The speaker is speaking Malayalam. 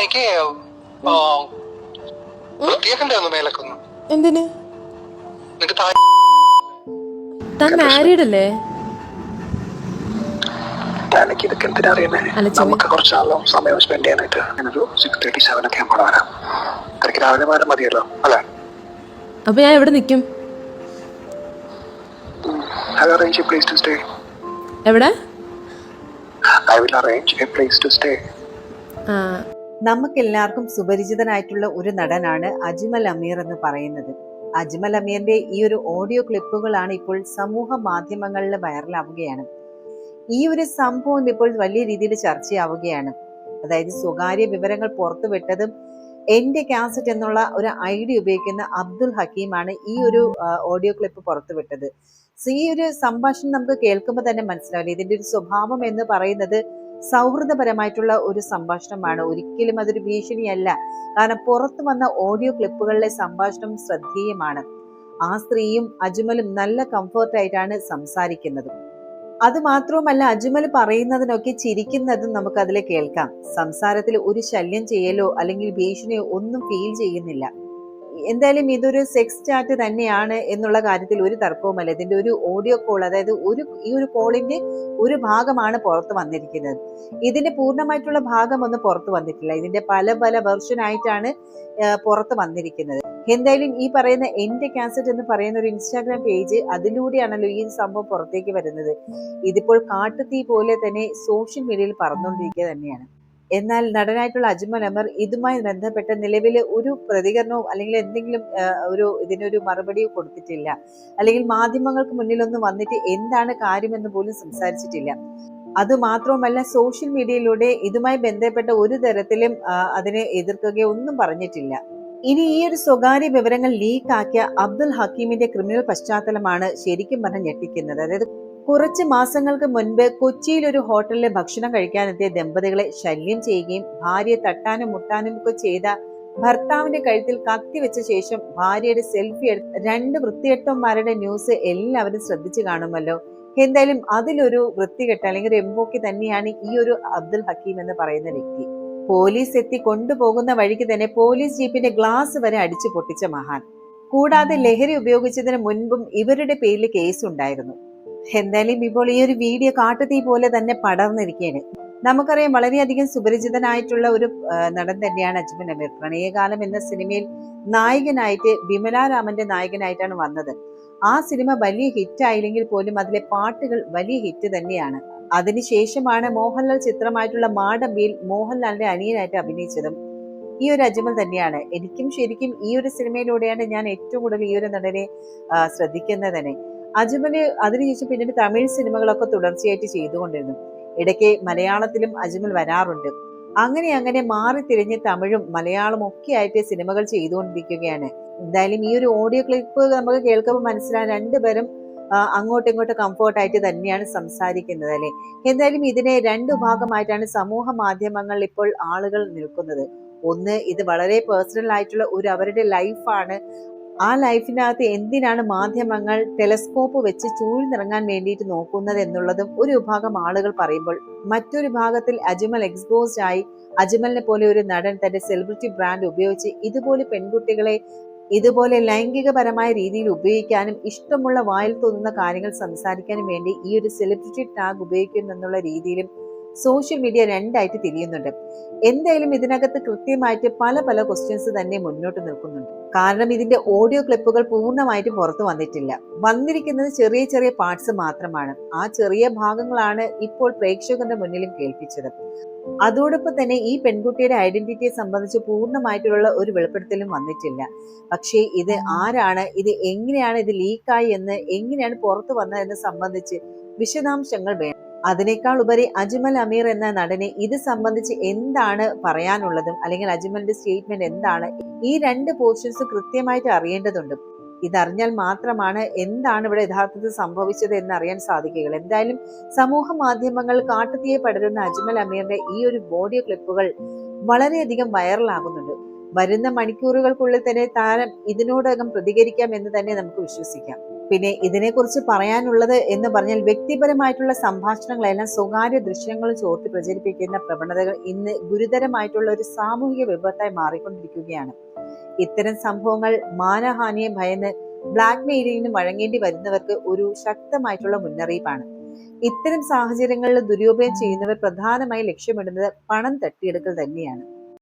എനിക്ക് ആ, വൃത്തിയാക്കണ്ടേ ഒന്ന് മേലൊക്കെ ഒന്ന് എന്തിന്? നിനക്ക് താൻ മാരീഡ് അല്ലേ ഇതൊക്കെ എന്തിനാ സമയം സ്പെൻഡ് ചെയ്യാനായിട്ട് ഞാനൊരു സിക്സ് തേർട്ടി സെവൻ ഒക്കെ ആകുമ്പോൾ വരാം. എനിക്ക് രാവിലെ വരാൻ മതിയല്ലോ അല്ലേ? അപ്പൊ ഞാൻ എവിടെ നിൽക്കും എവിടെ? Arrange a place to stay ആ. നമുക്കെല്ലാവർക്കും സുപരിചിതനായിട്ടുള്ള ഒരു നടനാണ് അജ്മൽ അമീർ എന്ന് പറയുന്നത്. അജ്മൽ അമീറിന്റെ ഈ ഒരു ഓഡിയോ ക്ലിപ്പുകളാണ് ഇപ്പോൾ സമൂഹ മാധ്യമങ്ങളിൽ വൈറലാവുകയാണ്. ഈ ഒരു സംഭവം ഇപ്പോൾ വലിയ രീതിയിൽ ചർച്ചയാവുകയാണ്. അതായത് സ്വകാര്യ വിവരങ്ങൾ പുറത്തുവിട്ടതും എന്റെ കാസറ്റ് എന്നുള്ള ഒരു ഐഡിയ ഉപയോഗിക്കുന്ന അബ്ദുൽ ഹക്കീമാണ് ഈ ഒരു ഓഡിയോ ക്ലിപ്പ് പുറത്തുവിട്ടത്. സോ ഈ ഒരു സംഭാഷണം നമുക്ക് കേൾക്കുമ്പോൾ തന്നെ മനസ്സിലാവില്ല. ഇതിന്റെ ഒരു സ്വഭാവം എന്ന് പറയുന്നത് സൗഹൃദപരമായിട്ടുള്ള ഒരു സംഭാഷണമാണ്. ഒരിക്കലും അതൊരു ഭീഷണിയല്ല. കാരണം പുറത്തു വന്ന ഓഡിയോ ക്ലിപ്പുകളിലെ സംഭാഷണം ശ്രദ്ധേയമാണ്. ആ സ്ത്രീയും അജ്മലും നല്ല കംഫർട്ടായിട്ടാണ് സംസാരിക്കുന്നത്. അത് മാത്രവുമല്ല അജ്മൽ പറയുന്നതിനൊക്കെ ചിരിക്കുന്നതും നമുക്ക് അതിൽ കേൾക്കാം. സംസാരത്തിൽ ഒരു ശല്യം ചെയ്യലോ അല്ലെങ്കിൽ ഭീഷണിയോ ഒന്നും ഫീൽ ചെയ്യുന്നില്ല. എന്തായാലും ഇതൊരു സെക്സ് ചാറ്റ് തന്നെയാണ് എന്നുള്ള കാര്യത്തിൽ ഒരു തർക്കവുമല്ല ഇതിന്റെ ഒരു ഓഡിയോ കോൾ അതായത് ഒരു ഈ ഒരു കോളിന്റെ ഒരു ഭാഗമാണ് പുറത്ത് വന്നിരിക്കുന്നത്. ഇതിന്റെ പൂർണമായിട്ടുള്ള ഭാഗം ഒന്നും പുറത്ത് വന്നിട്ടില്ല. ഇതിന്റെ പല പല വെർഷൻ ആയിട്ടാണ് പുറത്ത് വന്നിരിക്കുന്നത്. എന്തായാലും ഈ പറയുന്ന എന്റെ കാസറ്റ് എന്ന് പറയുന്ന ഒരു ഇൻസ്റ്റാഗ്രാം പേജ് അതിലൂടെയാണല്ലോ ഈ സംഭവം പുറത്തേക്ക് വരുന്നത്. ഇതിപ്പോൾ കാട്ടുതീ പോലെ തന്നെ സോഷ്യൽ മീഡിയയിൽ പറന്നുകൊണ്ടിരിക്കുക തന്നെയാണ്. എന്നാൽ നടനായിട്ടുള്ള അജ്മൽ അമർ ഇതുമായി ബന്ധപ്പെട്ട നിലവിൽ ഒരു പ്രതികരണവും അല്ലെങ്കിൽ എന്തെങ്കിലും ഒരു ഇതിനൊരു മറുപടിയോ കൊടുത്തിട്ടില്ല. അല്ലെങ്കിൽ മാധ്യമങ്ങൾക്ക് മുന്നിലൊന്നും വന്നിട്ട് എന്താണ് കാര്യമെന്ന് പോലും സംസാരിച്ചിട്ടില്ല. അത് അതുമാത്രവുമല്ല സോഷ്യൽ മീഡിയയിലൂടെ ഇതുമായി ബന്ധപ്പെട്ട ഒരു തരത്തിലും അതിനെ എതിർക്കുകയോ ഒന്നും പറഞ്ഞിട്ടില്ല. ഇനി ഈ ഒരു സ്വകാര്യ വിവരങ്ങൾ ലീക്കാക്കിയ അബ്ദുൽ ഹക്കീമിന്റെ ക്രിമിനൽ പശ്ചാത്തലമാണ് ശരിക്കും പറഞ്ഞ ഞെട്ടിക്കുന്നത്. അതായത് കുറച്ച് മാസങ്ങൾക്ക് മുൻപ് കൊച്ചിയിൽ ഒരു ഹോട്ടലിലെ ഭക്ഷണം കഴിക്കാനെത്തിയ ദമ്പതികളെ ശല്യം ചെയ്യുകയും ഭാര്യയെ തട്ടാനും മുട്ടാനും ഒക്കെ ചെയ്ത ഭർത്താവിന്റെ കഴുത്തിൽ കത്തി വെച്ച ശേഷം ഭാര്യയുടെ സെൽഫി എടുത്ത് രണ്ട് വൃത്തികെട്ടന്മാരുടെ ന്യൂസ് എല്ലാവരും ശ്രദ്ധിച്ചു കാണുമല്ലോ. എന്തായാലും അതിലൊരു വൃത്തികെട്ട അല്ലെങ്കിൽ ഒരു എംബോക്കി തന്നെയാണ് ഈ ഒരു അബ്ദുൽ ഹക്കീം എന്ന് പറയുന്ന വ്യക്തി. പോലീസ് എത്തി കൊണ്ടുപോകുന്ന വഴിക്ക് തന്നെ പോലീസ് ജീപ്പിന്റെ ഗ്ലാസ് വരെ അടിച്ചു പൊട്ടിച്ച മഹാൻ. കൂടാതെ ലഹരി ഉപയോഗിച്ചതിന് മുൻപും ഇവരുടെ പേരിൽ കേസ് ഉണ്ടായിരുന്നു. എന്തായാലും ഇപ്പോൾ ഈ ഒരു വീഡിയോ കാട്ടുതീ പോലെ തന്നെ പടർന്നിരിക്കുകയാണ്. നമുക്കറിയാം വളരെയധികം സുപരിചിതനായിട്ടുള്ള ഒരു നടൻ തന്നെയാണ് അജ്മൽ അമീർ. പ്രണയകാലം എന്ന സിനിമയിൽ നായകനായിട്ട് വിമല രാമന്റെ നായകനായിട്ടാണ് വന്നത്. ആ സിനിമ വലിയ ഹിറ്റ് ആയില്ലെങ്കിൽ പോലും അതിലെ പാട്ടുകൾ വലിയ ഹിറ്റ് തന്നെയാണ്. അതിനുശേഷമാണ് മോഹൻലാൽ ചിത്രമായിട്ടുള്ള മാടമ്പിയിൽ മോഹൻലാലിന്റെ അനിയനായിട്ട് അഭിനയിച്ചതും ഈ ഒരു അജ്മൽ തന്നെയാണ്. എനിക്കും ശരിക്കും ഈ ഒരു സിനിമയിലൂടെയാണ് ഞാൻ ഏറ്റവും കൂടുതൽ ഈ ഒരു നടനെ ശ്രദ്ധിക്കുന്നത് തന്നെ. അജ്മൽ അതിനുശേഷം പിന്നീട് തമിഴ് സിനിമകളൊക്കെ തുടർച്ചയായിട്ട് ചെയ്തുകൊണ്ടിരുന്നു. ഇടയ്ക്ക് മലയാളത്തിലും അജ്മൽ വരാറുണ്ട്. അങ്ങനെ അങ്ങനെ മാറി തിരിഞ്ഞ് തമിഴും മലയാളവും ഒക്കെ ആയിട്ട് സിനിമകൾ ചെയ്തുകൊണ്ടിരിക്കുകയാണ്. എന്തായാലും ഈ ഒരു ഓഡിയോ ക്ലിപ്പ് നമുക്ക് കേൾക്കുമ്പോൾ മനസ്സിലാകും രണ്ടുപേരും അങ്ങോട്ടും ഇങ്ങോട്ടും കംഫോർട്ടായിട്ട് തന്നെയാണ് സംസാരിക്കുന്നത് അല്ലേ? എന്തായാലും ഇതിനെ രണ്ടു ഭാഗമായിട്ടാണ് സമൂഹ മാധ്യമങ്ങളിൽ ഇപ്പോൾ ആളുകൾ നിൽക്കുന്നത്. ഒന്ന് ഇത് വളരെ പേഴ്സണൽ ആയിട്ടുള്ള ഒരു അവരുടെ ലൈഫാണ് ആ ലൈഫിനകത്ത് എന്തിനാണ് മാധ്യമങ്ങൾ ടെലസ്കോപ്പ് വെച്ച് ചൂഴ്ന്നിറങ്ങാൻ വേണ്ടിയിട്ട് നോക്കുന്നത് എന്നുള്ളതും ഒരു വിഭാഗം ആളുകൾ പറയുമ്പോൾ മറ്റൊരു ഭാഗത്തിൽ അജ്മൽ എക്സ്പോസ്ഡ് ആയി. അജ്മലിനെ പോലെ ഒരു നടൻ തന്റെ സെലിബ്രിറ്റി ബ്രാൻഡ് ഉപയോഗിച്ച് ഇതുപോലെ പെൺകുട്ടികളെ ഇതുപോലെ ലൈംഗികപരമായ രീതിയിൽ ഉപയോഗിക്കാനും ഇഷ്ടമുള്ള വായിൽ തോന്നുന്ന കാര്യങ്ങൾ സംസാരിക്കാനും വേണ്ടി ഈ ഒരു സെലിബ്രിറ്റി ടാഗ് ഉപയോഗിക്കുന്നു എന്നുള്ള രീതിയിലും സോഷ്യൽ മീഡിയ രണ്ടായിട്ട് തിരിയുന്നുണ്ട്. എന്തായാലും ഇതിനകത്ത് കൃത്യമായിട്ട് പല പല ക്വസ്റ്റ്യൻസ് തന്നെ മുന്നോട്ട് നിൽക്കുന്നുണ്ട്. കാരണം ഇതിന്റെ ഓഡിയോ ക്ലിപ്പുകൾ പൂർണമായിട്ട് പുറത്തു വന്നിട്ടില്ല. വന്നിരിക്കുന്നത് ചെറിയ ചെറിയ പാർട്സ് മാത്രമാണ്. ആ ചെറിയ ഭാഗങ്ങളാണ് ഇപ്പോൾ പ്രേക്ഷകരുടെ മുന്നിലും കേൾപ്പിച്ചത്. അതോടൊപ്പം തന്നെ ഈ പെൺകുട്ടിയുടെ ഐഡന്റിറ്റിയെ സംബന്ധിച്ച് പൂർണമായിട്ടുള്ള ഒരു വെളിപ്പെടുത്തലും വന്നിട്ടില്ല. പക്ഷേ ഇത് ആരാണ്? ഇത് എങ്ങനെയാണ് ഇത് ലീക്കായി എന്ന് എങ്ങനെയാണ് പുറത്തു വന്നതെന്ന് സംബന്ധിച്ച് വിശദാംശങ്ങൾ വേണം. അതിനേക്കാൾ ഉപരി അജ്മൽ അമീർ എന്ന നടനെ ഇത് സംബന്ധിച്ച് എന്താണ് പറയാനുള്ളതും അല്ലെങ്കിൽ അജ്മലിന്റെ സ്റ്റേറ്റ്മെന്റ് എന്താണ്? ഈ രണ്ട് പോർഷൻസ് കൃത്യമായിട്ട് അറിയേണ്ടതുണ്ട്. ഇതറിഞ്ഞാൽ മാത്രമാണ് എന്താണ് ഇവിടെ യഥാർത്ഥത്തിൽ സംഭവിച്ചത് എന്ന് അറിയാൻ സാധിക്കുകയുള്ളൂ. എന്തായാലും സമൂഹ മാധ്യമങ്ങൾ കാട്ടുതീയെ പടരുന്ന അജ്മൽ അമീറിന്റെ ഈ ഒരു ഓഡിയോ ക്ലിപ്പുകൾ വളരെയധികം വൈറലാകുന്നുണ്ട്. വരുന്ന മണിക്കൂറുകൾക്കുള്ളിൽ തന്നെ താരം ഇതിനോടകം പ്രതികരിക്കാം എന്ന് തന്നെ നമുക്ക് വിശ്വസിക്കാം. പിന്നെ ഇതിനെക്കുറിച്ച് പറയാനുള്ളത് എന്ന് പറഞ്ഞാൽ വ്യക്തിപരമായിട്ടുള്ള സംഭാഷണങ്ങളെല്ലാം സ്വകാര്യ ദൃശ്യങ്ങൾ ചോർത്തി പ്രചരിപ്പിക്കുന്ന പ്രവണതകൾ ഇന്ന് ഗുരുതരമായിട്ടുള്ള ഒരു സാമൂഹിക വിപത്തായി മാറിക്കൊണ്ടിരിക്കുകയാണ്. ഇത്തരം സംഭവങ്ങൾ മാനഹാനിയെ ഭയന്ന് ബ്ലാക്ക് മെയിലിംഗിന് വഴങ്ങേണ്ടി വരുന്നവർക്ക് ഒരു ശക്തമായിട്ടുള്ള മുന്നറിയിപ്പാണ്. ഇത്തരം സാഹചര്യങ്ങളിൽ ദുരുപയോഗം ചെയ്യുന്നവർ പ്രധാനമായി ലക്ഷ്യമിടുന്നത് പണം തട്ടിയെടുക്കൽ തന്നെയാണ്.